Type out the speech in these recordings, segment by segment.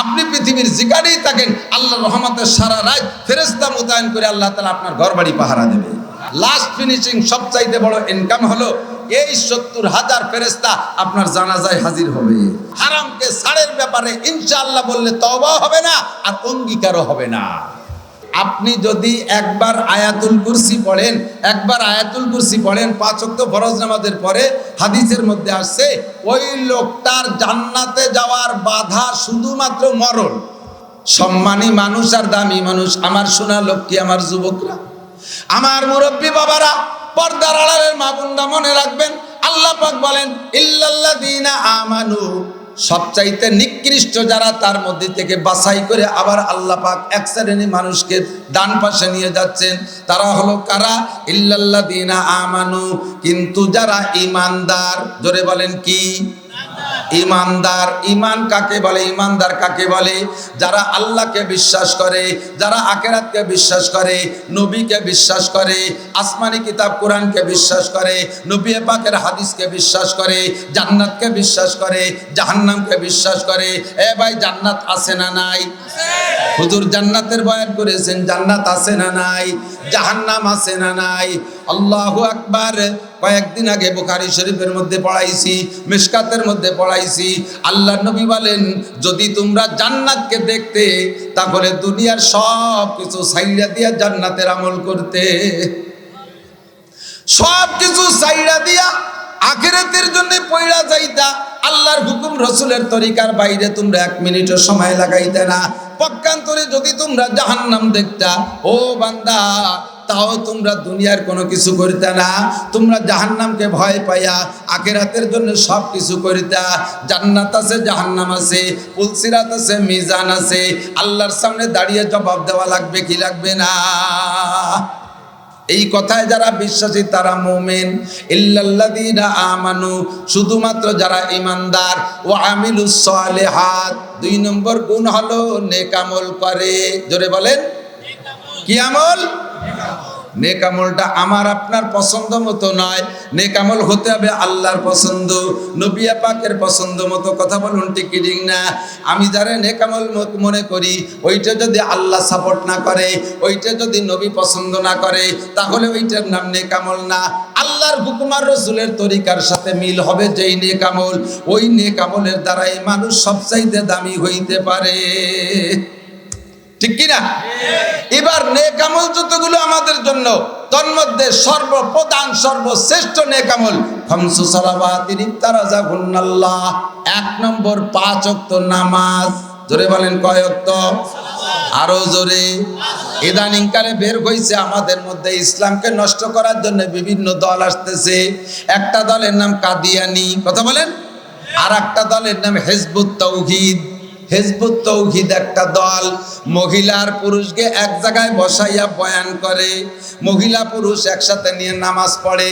আপনি পৃথিবীর জিকারেই থাকেন আল্লাহ রহমতের সারা রাত ফেরেস্তা মোতায়েন করে আল্লাহ তালা আপনার ঘর বাড়ি পাহারা দেবে। লাস্ট ফিনিশিং সবচাইতে বড় ইনকাম হলো এই সত্তর হাজার ফেরেস্তা আপনার জানাজায় হাজির হবে। হারামকে সাড়ের ব্যাপারে ইনশাআল্লাহ বললে তবাও হবে না আর অঙ্গীকারও হবে না। আপনি যদি একবার আয়াতুল কুরসি পড়েন, একবার আয়াতুল কুরসি পড়েন, পাঁচ ওয়াক্ত ফরজ নামাজের পরে হাদিসের মধ্যে আসছে, ওই লোকটার জান্নাতে যাওয়ার বাধা শুধুমাত্র মরণ। সম্মানী মানুষ আর দামি মানুষ, আমার সোনা লক্ষ্মী আমার যুবকরা? আমার মুরব্বী বাবারা, পর্দার আড়ালের মা বোনরা মনে রাখবেন, আল্লাহ পাক বলেন, ইল্লাল্লাযীনা আমানু সবচাইতে নিকৃষ্ট যারা তার মধ্যে থেকে বাছাই করে আবার আল্লাহ পাক এক শ্রেণি মানুষকে ডান পাশে নিয়ে যাচ্ছেন। তারা হলো কারা? ইল্লাল্লাযীনা আমানু। কিন্তু যারা ইমানদার জোরে বলেন কি? ইমানদার, ইমান কাকে বলে, ইমানদার কাকে বলে? যারা আল্লাহকে বিশ্বাস করে, যারা আকেরাতকে বিশ্বাস করে, নবীকে বিশ্বাস করে, আসমানি কিতাব কোরআনকে বিশ্বাস করে, নবী পাকের হাদিসকে বিশ্বাস করে, জান্নাতকে বিশ্বাস করে, জাহান্নামকে বিশ্বাস করে, এ ভাই জান্নাত আছে না নাই? হুজুর জান্নাতের বয়ান করেছেন, জান্নাত আছে না নাই? জাহান্নাম আছে না নাই? আল্লাহু আকবার। কয়েকদিন আগে বুখারী শরীফের মধ্যে পড়াইছি মিশকাতের মধ্যে পড়াইছি। আল্লাহ নবী বলেন, যদি তোমরা জান্নাতকে দেখতে, তাহলে দুনিয়ার সব কিছু সাইডা দিয়া জান্নাতের আমল করতে। সব কিছু সাইডা দিয়া আখেরাতের জন্য পয়লা যাইতা, আল্লাহর হুকুম রসুলের তরিকার বাইরে তোমরা এক মিনিটও সময় লাগাইতে না। পক্ষান্তরে যদি তোমরা জাহান্নাম দেখতা, ও বান্দা তাও তোমরা দুনিয়ার কোনো কিছু করিতে না। তোমরা জাহান্নামকে ভয় পাইয়া আখেরাতের জন্য সব কিছু করিতা। জান্নাত আছে, জাহান্নাম আছে, পুলসিরাত আছে, মিজান আছে। আল্লাহর সামনে দাঁড়িয়ে জবাব দেওয়া লাগবে কি লাগবে না? এই কথায় যারা বিশ্বাসী তারা মোমেন। ইল্লাল্লাযীনা আমানু, শুধুমাত্র যারা ইমানদার ও আমিলুস সালেহাত, দুই নম্বর গুণ হলো নেকামল করে। জোরে বলেন কি আমল? নেকামলটা আমার আপনার পছন্দ মতো নয়। নেকামল হতে হবে আল্লাহর পছন্দ নবিয়া পাকের পছন্দ মতো। কথা বলুন টিকি ঠিক না? আমি যারা নেকামল মনে করি, ওইটা যদি আল্লাহ সাপোর্ট না করে, ওইটা যদি নবী পছন্দ না করে, তাহলে ওইটার নাম নেকামল না। আল্লাহর হুকুমার রসুলের তরিকার সাথে মিল হবে যেই নেকামল। ওই নেকামলের দ্বারাই মানুষ সবচাইতে দামি হইতে পারে। ঠিক কিনা? এবার নেকামল যতগুলো আমাদের জন্য তন্মধ্যে সর্বপ্রধান, সর্বশ্রেষ্ঠ নেকামল খমসু সালাবাতির ইফতারাজা গুন্নাল্লাহ এক নম্বর পাঁচ অক্ত নামাজ। জোরে বলেন কয় অক্ত আরও জোরে। ইদানিং কালে বের হয়েছে আমাদের মধ্যে ইসলামকে নষ্ট করার জন্য বিভিন্ন দল আসতেছে। একটা দলের নাম কাদিয়ানি, কথা বলেন? আর একটা দলের নাম হেজবুত তৌহিদ হেজবুত তৌহিদ একটা দল। মহিলার পুরুষকে এক জায়গায় বসাইয়া বয়ান করে। মহিলা পুরুষ একসাথে নিয়ে নামাজ পড়ে,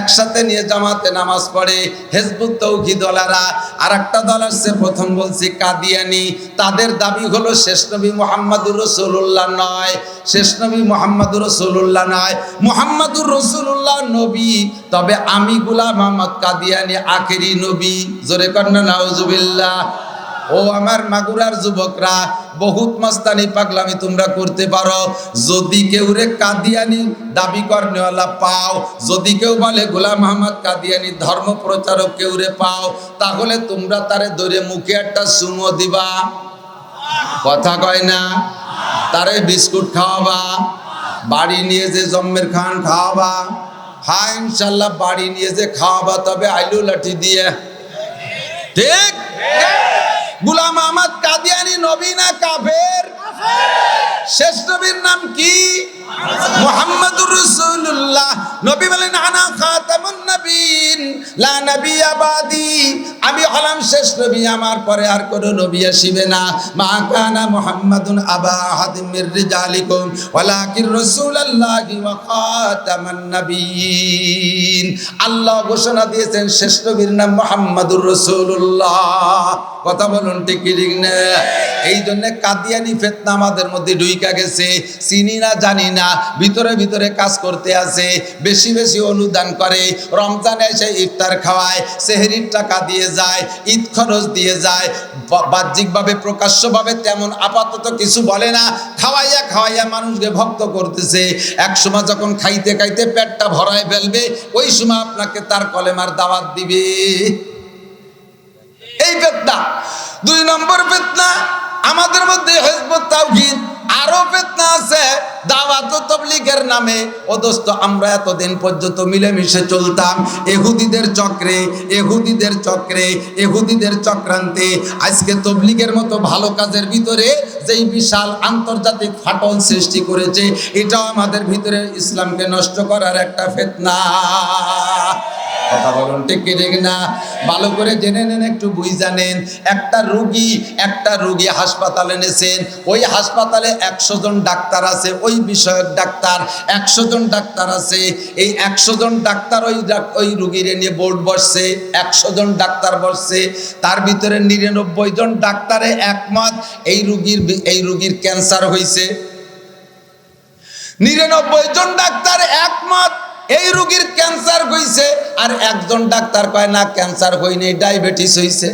একসাথে নিয়ে জামাতে নামাজ পড়ে। হেজবুত তৌহিদ দলারা আর একটা দল আসছে প্রথম বলছি কাদিয়ানি। তাদের দাবি হলো শেষ নবী মোহাম্মদুর রসুল্লাহ নয়। শেষ নবী মোহাম্মদুর রসুল্লাহ নয়। মোহাম্মদুর রসুল্লাহ নবী। তবে আমি গুলাম মোহাম্মদ কাদিয়ানি আখেরি নবী। জোরে কন্যা নাউজুবিল্লাহ। ও আমার মাগুরার যুবকরা, বহুত মস্তানি পাগলামি তোমরা করতে পারো। যদি কেউ রে কাদিয়ানি দাবি করনেওয়ালা পাও, যদি কেউ বলে গোলাম আহমদ কাদিয়ানি ধর্ম প্রচারক কেউ রে পাও, তাহলে তোমরা তারে ধরে মুখে একটা সুমো দিবা। কথা কয় না? তারে বিস্কুট খাওয়াবা, বাড়ি নিয়ে যে জম্মের খান খাওয়াবা। হ্যাঁ ইনশাল্লাহ বাড়ি নিয়ে যে খাওয়াবা, তবে আইলু লাঠি দিয়ে। ঠিক? গুলাম আহমদ কাদিয়ানি নবীনা কাফের শেষ নবীর নাম কি? মুহাম্মাদুর রাসূলুল্লাহ। নবী বলেন, আনা খাতামুন নবীন, লা নবিয়্যা বাদি। আমি হলাম শেষ নবী, আমার পরে আর কোনো নবী আসিবে না। মা কানা মুহাম্মাদুন আবা আহাদিম মির রিজালিকুম, ওয়ালাকিন রাসূলুল্লাহি ওয়া খাতামান নবিয়্যিন আল্লাহ ঘোষণা দিয়েছেন, শেষ নবীর নাম মুহাম্মাদুর রাসূলুল্লাহ। কথা বলুন, ঠিক কি, ঠিক না? এই জন্য কাদিয়ানি ফেতনা আমাদের মধ্যে ডুইকা গেছে, চিনি না, জানি না, ভিতরে ভিতরে কাজ করতে আছে, বেশি বেশি অনুদান করে, রমজানে এসে ইফতার খাওয়ায়, সেহরির টাকা দিয়ে যায়, ঈদ খরচ দিয়ে যায় বাহ্যিকভাবে, প্রকাশ্যভাবে তেমন আপাতত কিছু বলে না, খাওয়াইয়া খাওয়াইয়া মানুষকে ভক্ত করতেছে। এক সময় যখন খাইতে খাইতে পেটটা ভরায় ফেলবে, ওই সময় আপনাকে তার কলেমার দাওয়াত দিবে। এই ফেতনা দুই নম্বর ফেতনা আমাদের মধ্যে হেজবত তাওহীদ আরও ফেতনা আছে। দাওয়াত তবলিগের নামে আমরা এতদিন পর্যন্ত মিলেমিশে চলতাম। এহুদিদের চক্রে এহুদিদের চক্রে, এহুদিদের চক্রান্তে। আজকে তবলিগের মতো ভালো কাজের ভিতরে যেই বিশাল আন্তর্জাতিক ফাটল সৃষ্টি করেছে এটাও আমাদের ভিতরে ইসলামকে নষ্ট করার একটা ফেতনা। কথা বলুন, ঠিক কি, ঠিক না? ভালো করে জেনে নেন, একটু বুঝ জানেন একটা রুগী একটা রুগী হাসপাতালে এনেছেন ওই হাসপাতালে একশো জন ডাক্তার আছে, ওই বিষয়ক ডাক্তার একশো জন ডাক্তার আছে। এই একশো জন ডাক্তার ওই ওই রুগীরে নিয়ে বোর্ড বসছে, একশো জন ডাক্তার বসছে। তার ভিতরে নিরানব্বই জন ডাক্তারে একমত, এই রুগীর এই রুগীর ক্যান্সার হয়েছে নিরানব্বই জন ডাক্তার একমত এই রোগীর ক্যান্সার হইছে আর একজন ডাক্তার কয়, না, ক্যান্সার হয়নি ডায়াবেটিস হইছে।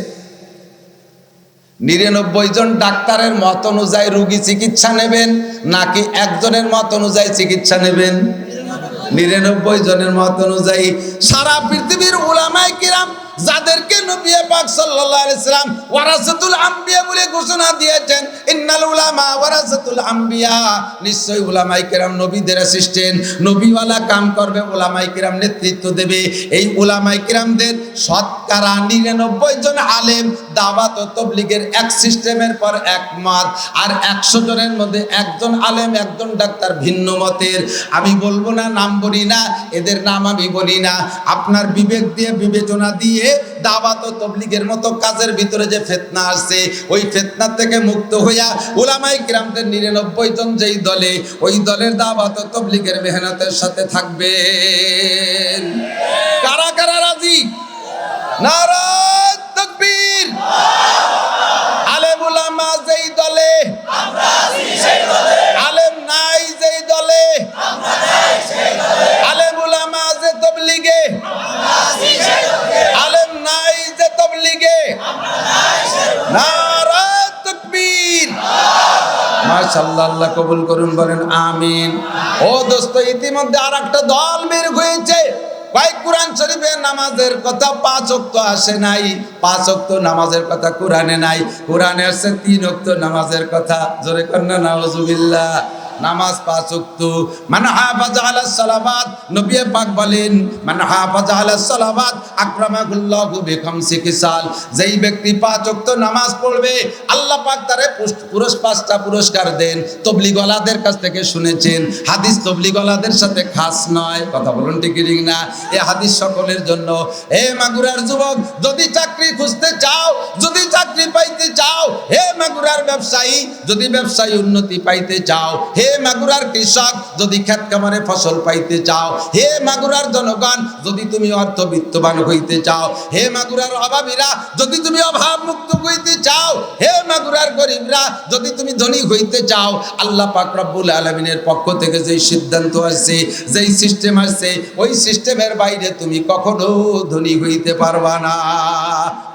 নিরানব্বই জন ডাক্তারের মত অনুযায়ী রুগী চিকিৎসা নেবেন, নাকি একজনের মত অনুযায়ী চিকিৎসা নেবেন? নিরানব্বই জনের মত অনুযায়ী সারা পৃথিবীর ওলামায় কিরাম যাদেরকে নবী পাক সাল্লাল্লাহু আলাইহি সাল্লাম ওয়ারাসাতুল আম্বিয়া বলে ঘোষণা দিয়েছেন, ইন্নাল উলামা ওয়ারাসাতুল আম্বিয়া। নিশ্চয়ই উলামায়ে কেরাম নবীদের অ্যাসিস্ট্যান্ট নবীওয়ালা কাম করবে, উলামায়ে কেরাম নেতৃত্ব দেবে। এই উলামায়ে কেরামদের শতকরা নিরানব্বই জন আলেম দাওয়াত ও তবলিগের এক সিস্টেমের পর একমত আর একশো জনের মধ্যে একজন আলেম, একজন ডাক্তার ভিন্ন মতের। আমি বলব না নাম বলি না, এদের নাম আমি বলি না। আপনার বিবেক দিয়ে বিবেচনা দিয়ে দাওয়াত ও তবলিগের মতো কাজের ভিতরে যে ফেতনা আসছে, ওই ফেতনা থেকে মুক্ত হইয়া উলামাই গ্রামদের নিরানব্বই জন যেই দলে, ওই দলের দাওয়াত ও তবলিগের মেহনতের সাথে থাকবে কারা কারা রাজি? নারায়ণ তকবীর আলেম উলামা যেই দলে আলেম নাই যেই দলে আলেম উলামা যে তবলিগে আলেম নাই যে তবলিগে। মাশাআল্লাহ, আল্লাহ কবুল করুন, বলেন আমিন। ও দোস্ত, ইতিমধ্যে আর একটা দল বের হয়েছে। শরীফে নামাজের কথা পাঁচ অক্ত আসে নাই। পাঁচ অক্ত নামাজের কথা কোরআনে নাই। কোরআনে আসছে তিন অক্ত নামাজের কথা। জোরে কন্যা, নাউজুবিল্লাহ। নামাজ পাঁচ ওয়াক্ত। মান হাফাজ আলা সালাবাত নবী পাক বলেন, মান হাফাজ আলা সালাবাত আকরামাহুল্লাহু বিখামসি কিসাল। যেই ব্যক্তি পাঁচ ওয়াক্ত নামাজ পড়বে, আল্লাহ পাক তারে পুস- পুরস, পাঁচটা পুরস্কার দেন। তবলিগলাদের কাছ থেকে শুনেছেন, হাদিস তবলিগলাদের সাথে খাস নয়। কথা বলুন ঠিক না? এ হাদিস সকলের জন্য। হে মাগুরার যুবক, যদি চাকরি খুঁজতে চাও, যদি চাকরি পাইতে চাও, হে মাগুরার ব্যবসায়ী, যদি ব্যবসায়ী উন্নতি পাইতে চাও, হে মাগুরার কৃষক, যদি ক্ষেত কামারে ফসল পাইতে চাও, হে মাগুরার জনগণ, যদি তুমি অর্থবিত্তবান হইতে চাও, হে মাগুরার অভাবীরা, যদি তুমি অভাব মুক্ত হইতে চাও, হে মাগুরার গরিবরা, যদি তুমি ধনী হইতে চাও, আল্লাহ পাক রব্বুল আলমিনের পক্ষ থেকে যেই সিদ্ধান্ত আসছে, যেই সিস্টেম আসছে, ওই সিস্টেমের বাইরে তুমি কখনো ধনী হইতে পারবা না।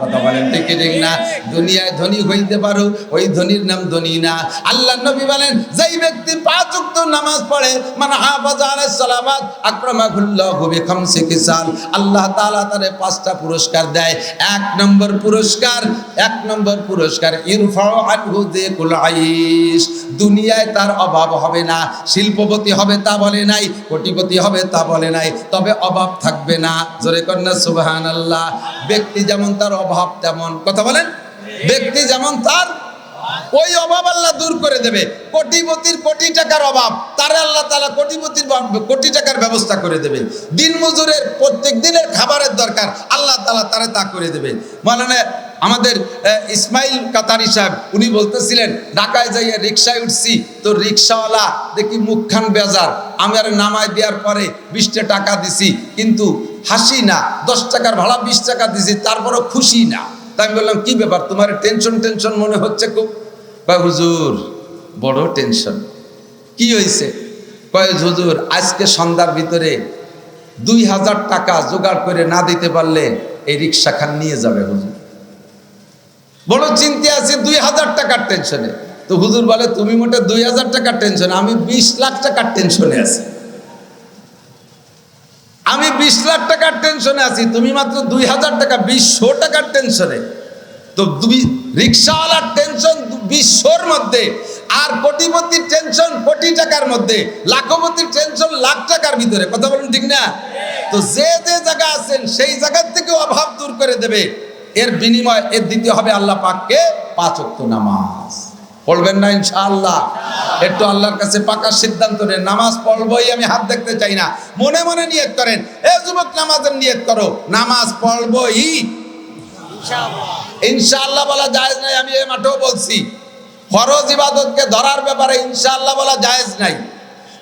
কথা বলেন ঠিক ঠিক না? দুনিয়ায় ধনী হইতে পারো, ওই ধনীর নাম ধনী না। আল্লাহ নবী বলেন, যেই ব্যক্তি নামাজ পড়ে কিসাল আল্লাহ তাআলা তারে পাঁচটা পুরস্কার দেয়। এক নম্বর পুরস্কার, এক নম্বর পুরস্কার, ইরফাউ আনহু যিকুল দুনিয়ায় তার অভাব হবে না, শিল্পপতি হবে তা বলে নাই, কোটিপতি হবে তা বলে নাই, তবে অভাব থাকবে না। জোরে কন্যা, সুবহানাল্লাহ। ব্যক্তি যেমন তার অভাব তেমন, কথা বলেন? ব্যক্তি যেমন তার ওই অভাব আল্লাহ দূর করে দেবে। কোটিপতির কোটি টাকার অভাব, তার আল্লাহ তালা কোটিপতির কোটি টাকার ব্যবস্থা করে দেবে। দিন মজুরের প্রত্যেক দিনের খাবারের দরকার, আল্লাহ তালা তারা তা করে দেবে। মানে আমাদের ইসমাইল কাতারি সাহেব, উনি বলতেছিলেন, ঢাকায় যাইয়া রিক্সায় উঠছি, তো রিক্সাওয়ালা দেখি মুখখান বেজার। আমি আর নামায় দেওয়ার পরে বিশটা টাকা দিছি, কিন্তু হাসি না, দশ টাকার ভাড়া বিশ টাকা দিছি, তারপরও খুশি না। তাই আমি বললাম, কি ব্যাপার? তোমার টেনশন টেনশন মনে হচ্ছে খুব? কয় হুজুর, বড় টেনশন কি হয়েছে কয়, হুজুর, আজকে সন্ধ্যার ভিতরে দুই হাজার টাকা জোগাড় করে না দিতে পারলে এই রিক্সা খান নিয়ে যাবে, হুজুর। বড় চিন্তা আছে দুই হাজার টাকার টেনশনে তো হুজুর বলে, তুমি মোটে দুই হাজার টাকার টেনশনে আমি বিশ লাখ টাকার টেনশনে আছি। আমি বিশ লাখ টাকার টেনশনে আছি, তুমি মাত্র দুই হাজার টাকা, বিশশো টাকার টেনশনে তো দুই রিক্সাওয়ালার টেনশন বিশ্বর মধ্যে, আর কোটিপতির টেনশন কোটি টাকার মধ্যে, লাখপতির টেনশন লাখ টাকার ভিতরে। কথা বলুন ঠিক না? তো যে যে জায়গা আছেন, সেই জায়গার থেকে অভাব দূর করে দেবে। এর বিনিময় এর দিতে হবে আল্লাহ পাককে পাঁচ ওয়াক্ত নামাজ। পড়বেন না ইনশাআল্লাহ। একটু আল্লাহর কাছে পাকা সিদ্ধান্ত নেন। নামাজ পড়বই আমি হাত দেখতে চাই না। মনে মনে নিয়ত করেন এ যুবক নামাজের নিয়ত করো। নামাজ পড়বই। ইনশাআল্লাহ। বলা জায়েজ নাই আমি এই মাঠেও বলছি। ফরজ ইবাদতকে ধরার ব্যাপারে ইনশাআল্লাহ বলা জায়েজ নাই।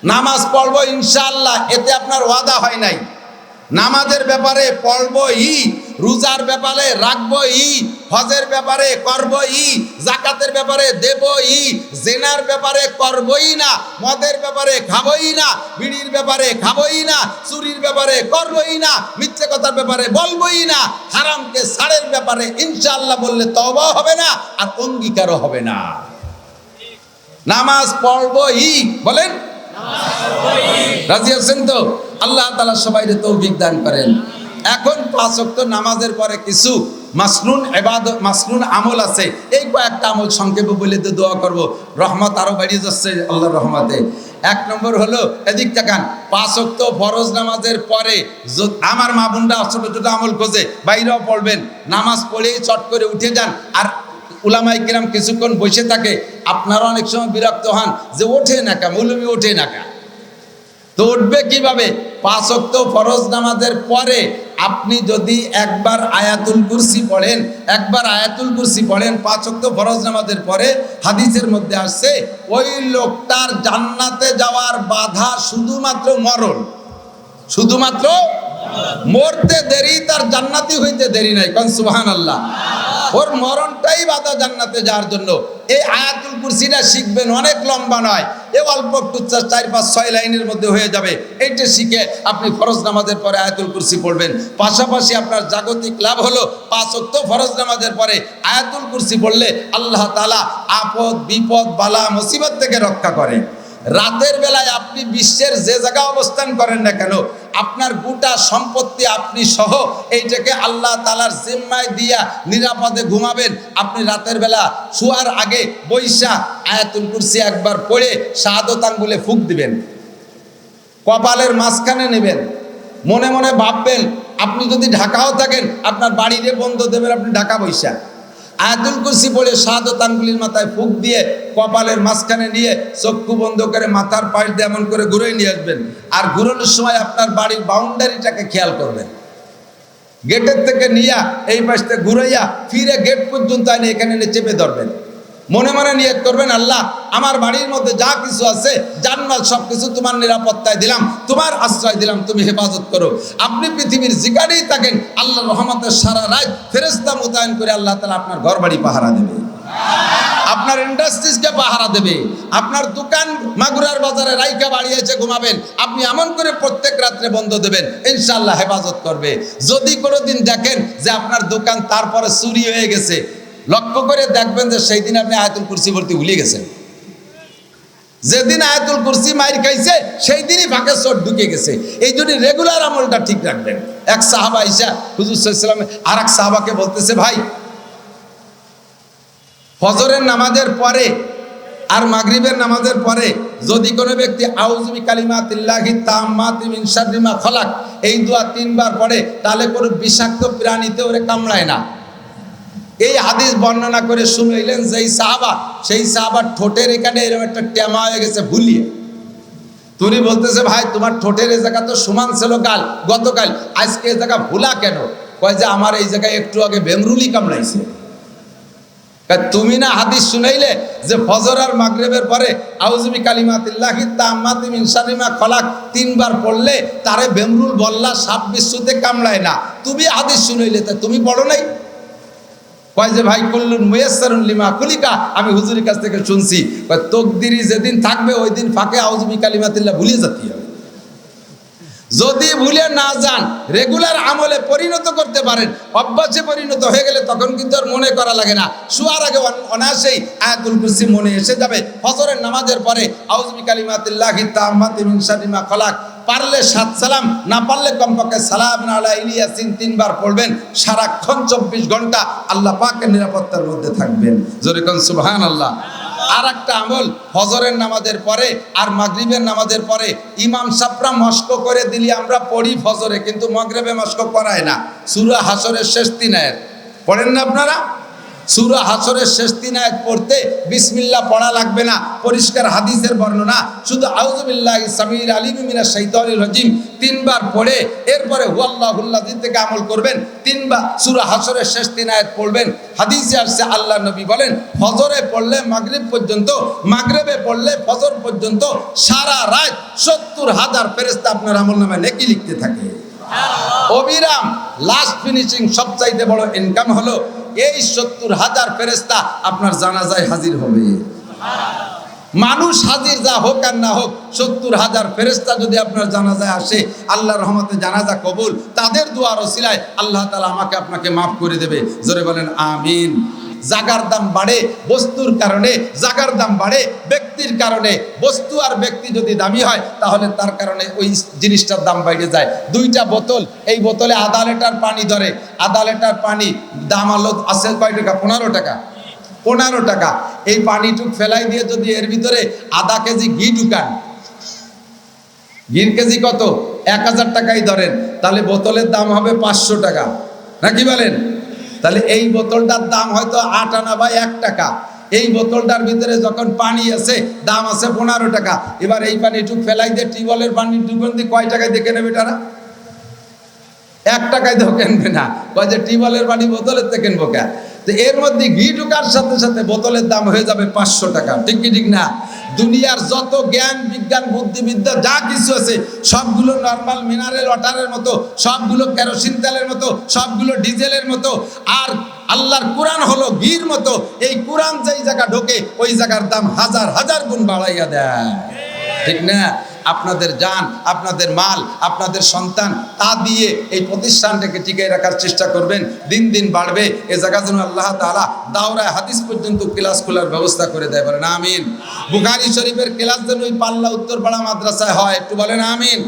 নামাজ পড়ব ইনশাআল্লাহ এতে আপনার ওয়াদা হয় নাই। নামাজের ব্যাপারে পড়ব ই রোজার ব্যাপারে রাখব ই হজের ব্যাপারে করব ই জাকাতের ব্যাপারে দেব ই জেনার ব্যাপারে করবই না, মদের ব্যাপারে খাবই না, বিড়ির ব্যাপারে খাবই না, চুরির ব্যাপারে করবই না, মিথ্যে কথার ব্যাপারে বলবই না, হারামকে সাড়ের ব্যাপারে ইনশাল্লাহ বললে তবাও হবে না, আর অঙ্গীকারও হবে না। নামাজ পড়বই, বলেন? রাজি আছেন তো? আল্লাহ তালা সবাই তৌফিক দান করেন। এখন পাঁচ ওয়াক্ত নামাজের পরে কিছু মাসনুন এবাদ, মাসনুন আমল আছে। এই কয়েকটা আমল সংক্ষেপে বলে তো দোয়া করব। রহমত আরও বাড়িয়ে যাচ্ছে আল্লাহর রহমতে। এক নম্বর হলো, এদিক তাকান, পাঁচ ওয়াক্ত ফরজ নামাজের পরে আমার মা বোনরা ছোট ছোট আমল খোঁজে, বাইরেও পড়বেন। নামাজ পড়েই চট করে উঠে যান। আর উলামাই কিরাম কিছুক্ষণ বসে থাকে, আপনারা অনেক সময় বিরক্ত হন যে ওঠে না কা মৌলবি ওঠে না কা তো উঠবে কীভাবে? পাঁচ ওয়াক্ত ফরজ নামাজের পরে আপনি যদি একবার আয়াতুল কুরসি পড়েন, একবার আয়াতুল কুরসি পড়েন, পাঁচ অক্ত ফরজ নামাজের পরে হাদিসের মধ্যে আসছে, ওই লোকটার জান্নাতে যাওয়ার বাধা শুধুমাত্র মরণ। শুধুমাত্র মরতে দেরি, তার জান্নাতি হইতে দেরি নাই। কারণ সুবহান আল্লাহ ওর মরণটাই বাধা জান্নাতে যাওয়ার জন্য। এই আয়াতুল কুরসিটা শিখবেন অনেক লম্বা নয়। এ অল্প একটু চার, পাঁচ, ছয় লাইনের মধ্যে হয়ে যাবে। এইটা শিখে আপনি ফরজ নামাজের পরে আয়াতুল কুরসি পড়বেন। পাশাপাশি আপনার জাগতিক লাভ হলো পাঁচ অক্ত ফরজ নামাজের পরে আয়াতুল কুরসি পড়লে আল্লাহ তালা আপদ, বিপদ, বালা, মুসিবত থেকে রক্ষা করে রাতের বেলায় আপনি বিশ্বের যে জায়গা অবস্থান করেন না কেন, আপনার গোটা সম্পত্তি আপনি সহ এইটাকে আল্লাহ তালার জিম্মায় দিয়া নিরাপদে ঘুমাবেন। আপনি রাতের বেলা শোয়ার আগে বৈশা আয়াতুল কুরসি একবার পড়ে শাহাদত আঙ্গুলে ফুক দিবেন। কপালের মাঝখানে নেবেন। মনে মনে ভাববেন, আপনি যদি ঢাকাও থাকেন, আপনার বাড়িতে বন্ধ দেবেন, আপনি ঢাকা বৈশা। আয়াতুল কুরসি পড়ে শাহাদত আঙ্গুলির মাথায় ফুক দিয়ে কপালের মাঝখানে নিয়ে চক্ষু বন্ধ করে মাথার পাশ দিয়ে এমন করে ঘুরে নিয়ে আসবেন। আর ঘুরানোর সময় আপনার বাড়ির বাউন্ডারিটাকে খেয়াল করবেন। গেটের থেকে নিয়া এই পাশে ঘুরাইয়া ফিরে গেট পর্যন্ত আনি এখানে চেপে ধরবেন। মনে মনে নিয়ত করবেন, আল্লাহ, আমার বাড়ির মধ্যে যা কিছু আছে, জানমাল সব কিছু তোমার নিরাপত্তায় দিলাম, তোমার আশ্রয় দিলাম, তুমি হেফাজত করো। আপনি পৃথিবীর যেখানেই থাকেন আল্লাহ রহমতের সারা রাত ফেরেস্তা মোতায়েন করে আল্লাহ তালা আপনার ঘর বাড়ি পাহারা দেবে। আপনার ইন্ডাস্ট্রিজকে পাহারা দেবে। আপনার দোকান মাগুরার বাজারে রাইকা বাড়িয়েছে, ঘুমাবেন। আপনি এমন করে প্রত্যেক রাত্রে বন্ধ দেবেন ইনশাল্লাহ হেফাজত করবে। যদি কোনোদিন দেখেন যে আপনার দোকান তারপরে চুরি হয়ে গেছে লক্ষ্য করে দেখবেন যে সেই দিন আপনি আয়াতুল কুরসি ভর্তি ভুলে গেছেন। যেদিন আয়াতুল কুরসি মাইর খাইছে সেই দিনই ফাঁকে চোট ঢুকে গেছে। এই জন্য রেগুলার আমলটা ঠিক রাখবেন। এক সাহাবা ইসা হুজুর সাল্লাম আর এক সাহাবাকে বলতেছে, ভাই, ফজরের নামাজের পরে আর মাগরিবের নামাজের পরে যদি কোনো ব্যক্তি আউজবি কালিমা তিল্লাহি তাম্মাতি মিন শাররি মা খলাক এই দোয়া তিনবার পড়ে, তাহলে কোনো বিষাক্ত প্রাণীতে ওরে কামড়ায় না। এই হাদিস বর্ণনা করে শুনলেন যেই সাহাবা, সেই সাহাবার ঠোঁটের এখানে এরকম একটা টেমা হয়ে গেছে ভুলিয়ে। তুমি বলতেছে, ভাই, তোমার ঠোঁটের এই জায়গা তো সমান ছিল কাল, গতকাল, আজকে এই জায়গা ভুলা কেন? কয় যে, আমার এই জায়গায় একটু আগে বেমরুলি কামড়াইছে। তুমি না হাদিস শুনাইলে যে ফজর আর মাগরেবের পরে আউজমি কালিমাতিল্লাহি তাম্মাতি মিন শারিমা খলাক তিনবার পড়লে তারে বেমরুল বল্লা সাপ বিশ্বতে কামড়ায় না। তুমি হাদিস শুনাইলে তা তুমি পড়ো নাই? কয় যে, ভাই, কুল্লুন মুয়াসসারুন লিমা খুলিকা? আমি হুজুরের কাছ থেকে শুনছি। কয় তকদিরি যেদিন থাকবে ওই দিন ফাঁকে আউজবি কালিমাতিল্লাহ ভুলিয়ে যেতে হবে। যদি ভুলে না যান, রেগুলার আমলে পরিণত করতে পারেন, অভ্যাসে পরিণত হয়ে গেলে তখন কিন্তু আর মনে করা লাগে না। শুয়ার আগে অন- অনায়াসেই আয়াতুল কুরসি মনে এসে যাবে। ফজরের নামাজের পরে আউজবি কালিমাতিল্লাহি তাম্মাতি মিন শাররি খলাক। পারলে সাত সালাম, না পারলে কমপক্ষে সালাম আলা ইলিয়াসিন তিনবার পড়বেন। সারাক্ষণ চব্বিশ ঘণ্টা আল্লাহ পাকের নিরাপত্তার মধ্যে থাকবেন। জোরে কোন সুবহান আল্লাহ আর একটা আমল, ফজরের নামাজের পরে আর মাগরিবের নামাজের পরে ইমাম সাপরা মস্ক করে দিলি, আমরা পড়ি ফজরে, কিন্তু মগরেবে মস্ক করায় না। সুরা হাসরের শেষ তিন পড়েন না আপনারা? সুরা হাসরের শেষ তিন আয়াত পড়তে বিসমিল্লাহ পড়া লাগবে না পরিষ্কার হাদিসের বর্ণনা। শুধু আউজুবিল্লাহ সামির আলিম মিনা শৈতানির রাজিম তিনবার পড়ে এরপরে হুয়াল্লাহুল্লাহ থেকে আমল করবেন তিনবার সুরা হাসরের শেষ তিন আয়াত পড়বেন। হাদিসে আসছে আল্লাহ নবী বলেন ফজরে পড়লে মাগরিব পর্যন্ত মাগরেবে পড়লে ফজর পর্যন্ত সারা রাত সত্তর হাজার ফেরেস্তা আপনার আমল নামে নেকি লিখতে থাকে। অবিরাম লাস্ট ফিনিশিং সবচাইতে বড় ইনকাম হলো এই সত্তর হাজার ফেরেস্তা আপনার জানাজায় হাজির হবে। মানুষ হাজির যা হোক আর না হোক, সত্তর হাজার ফেরেস্তা যদি আপনার জানাজায় আসে আল্লাহ রহমতে জানাজা কবুল, তাদের দুয়ার ওসিলায় আল্লাহ তালা আমাকে আপনাকে মাফ করে দেবে। জোরে বলেন, আমিন। জাগার দাম বাড়ে, বস্তুর কারণে জাগার দাম বাড়ে, ব্যক্তির কারণে। বস্তু আর ব্যক্তি যদি দামি হয়, তাহলে তার কারণে ওই জিনিসটার দাম বেড়ে যায়। দুইটা বোতল, এই বোতলে আধা লিটার পানি ধরে। আধা লিটার পানি, দাম আলো আছে কয় টাকা? পনেরো টাকা। পনেরো টাকা। এই পানিটুক ফেলাই দিয়ে যদি এর ভিতরে আধা কেজি ঘি ঢুকান, ঘির কেজি কত? এক হাজার টাকাই ধরেন। তাহলে বোতলের দাম হবে পাঁচশো টাকা। নাকি বলেন? তাহলে এই বোতলটার দাম হয়তো আট আনা বা এক টাকা। এই বোতলটার ভিতরে যখন পানি আছে, দাম আছে পনেরো টাকা। এবার এই পানি একটু ফেলাই দিয়ে টিউবওয়েলের পানি ডুবেন দিয়ে কয় টাকায় দেখে নেবে তারা? এক টাকায় তো কিনবে না। কয় যে টিউবওয়েলের পানি বোতলের থেকে কিনবো কে? তো এর মধ্যে ঘি ঢুকার সাথে সাথে বোতলের দাম হয়ে যাবে পাঁচশো টাকা। ঠিক কি ঠিক না? দুনিয়ার যত জ্ঞান, বিজ্ঞান, বুদ্ধিবিদ্যা, যা কিছু আছে, সবগুলো নর্মাল মিনারেল ওয়াটারের মতো, সবগুলো কেরোসিন তেলের মতো, সবগুলো ডিজেলের মতো। আর আল্লাহর কোরআন হলো ঘির মতো। এই কোরআন যেই জায়গা ঢোকে, ওই জায়গার দাম হাজার হাজার গুণ বাড়াইয়া দেয়। ঠিক না? আপনাদের যান আপনাদের মাল, আপনাদের সন্তান, তা দিয়ে এই প্রতিষ্ঠানটাকে টিকিয়ে রাখার চেষ্টা করবেন। দিন দিন বাড়বে। এ জায়গা যেন আল্লাহ তালা দাওরায় হাদিস পর্যন্ত ক্লাস খোলার ব্যবস্থা করে দেয়। বলেন, আমিন। বুখারি শরীফের ক্লাস যেন ওই পাল্লা উত্তরপাড়া মাদ্রাসায় হয়, একটু বলেন, আমিন।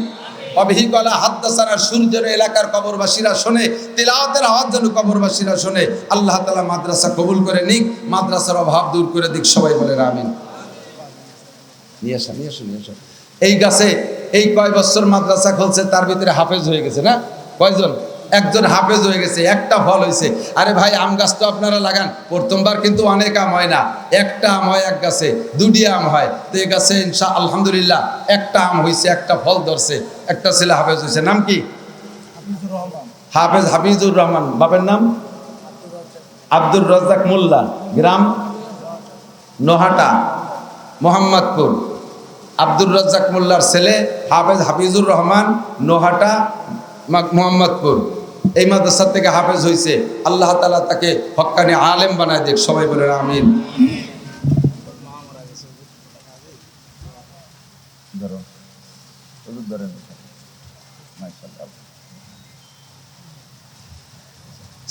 অভিকলা হাদ্দাসানার সূর্যের এলাকার কবরবাসীরা শোনে, তিলাওয়াতের আওয়াজ যেন কবরবাসীরা শোনে। আল্লাহ তালা মাদ্রাসা কবুল করে নিক, মাদ্রাসার অভাব দূর করে দিক, সবাই বলেন, আমিন। নিয়ে আসা নিয়ে আসো নিয়ে আসো এই গাছে এই কয় বছর মাদ্রাসা খুলছে তার ভিতরে হাফেজ হয়ে গেছে না? কয়জন? একজন হাফেজ হয়ে গেছে একটা ফল হয়েছে আরে ভাই আম গাছ তো আপনারা লাগান প্রথমবার কিন্তু অনেক আম হয় না। একটা আম হয় এক গাছে দুটি আম হয়। তো এই গাছে ইনশা আলহামদুলিল্লাহ একটা আম হয়েছে একটা ফল ধরছে একটা ছেলে হাফেজ হয়েছে নাম কি? হাফেজ হাফিজুর রহমান বাপের নাম? আব্দুর রাজ্জাক মোল্লা গ্রাম? নোহাটা মোহাম্মদপুর। আব্দুর রাজ্জাক মোল্লার ছেলে হাফেজ হাফিজুর রহমান নোহাটা মোহাম্মদপুর। এই মাদ্রাসা থেকে হাফেজ হয়েছে আল্লাহ তালা তাকে হক্কানি আলেম বানায় দেখ সবাই বলে আমিন।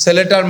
ছেলেটার